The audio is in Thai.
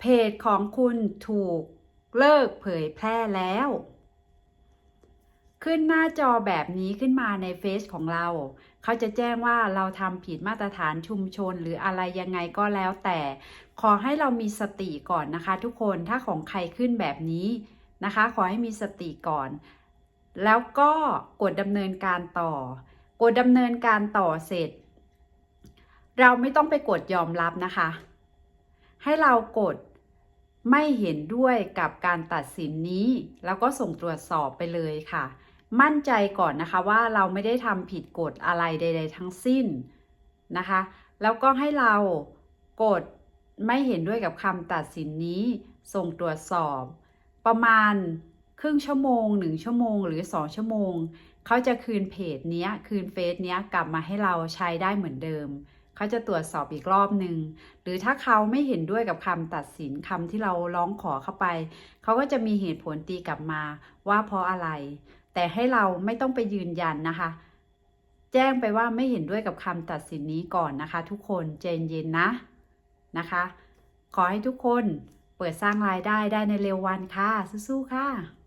เพจของคุณถูกเลิกเผยแพร่แล้ว ขึ้นหน้าจอแบบนี้ขึ้นมาในเฟซของเรา เขาจะแจ้งว่าเราทำผิดมาตรฐานชุมชนหรืออะไรยังไงก็แล้วแต่ ขอให้เรามีสติก่อนนะคะทุกคนถ้าของใครขึ้นแบบนี้นะคะ ขอให้มีสติก่อน แล้วก็กดดำเนินการต่อ กดดำเนินการต่อเสร็จ เราไม่ต้องไปกดยอมรับนะคะ ให้เรากด ไม่เห็นด้วยกับการตัดสินนี้ แล้วก็ส่งตรวจสอบไปเลยค่ะ มั่นใจก่อนนะคะว่าเราไม่ได้ทำผิดกฎอะไรใด ๆ ทั้งสิ้นนะคะ แล้วก็ให้เรากดไม่เห็นด้วยกับคำตัดสินนี้ ส่งตรวจสอบ ประมาณครึ่งชั่วโมงหนึ่งชั่วโมงหรือสองชั่วโมง เขาจะคืนเพจเนี้ย คืนเฟซเนี้ยกลับมาให้เราใช้ได้เหมือนเดิม เขาจะตรวจสอบอีกรอบหนึ่งหรือถ้าเขาไม่เห็นด้วยกับคำตัดสินคำที่เราร้องขอเข้าไป เขาก็จะมีเหตุผลตีกลับมาว่าเพราะอะไร แต่ให้เราไม่ต้องไปยืนยันนะคะ แจ้งไปว่าไม่เห็นด้วยกับคำตัดสินนี้ก่อนนะคะ ทุกคนใจเย็นๆนะนะคะ ขอให้ทุกคนเปิดสร้างรายได้ได้ในเร็ววันค่ะสู้ๆค่ะ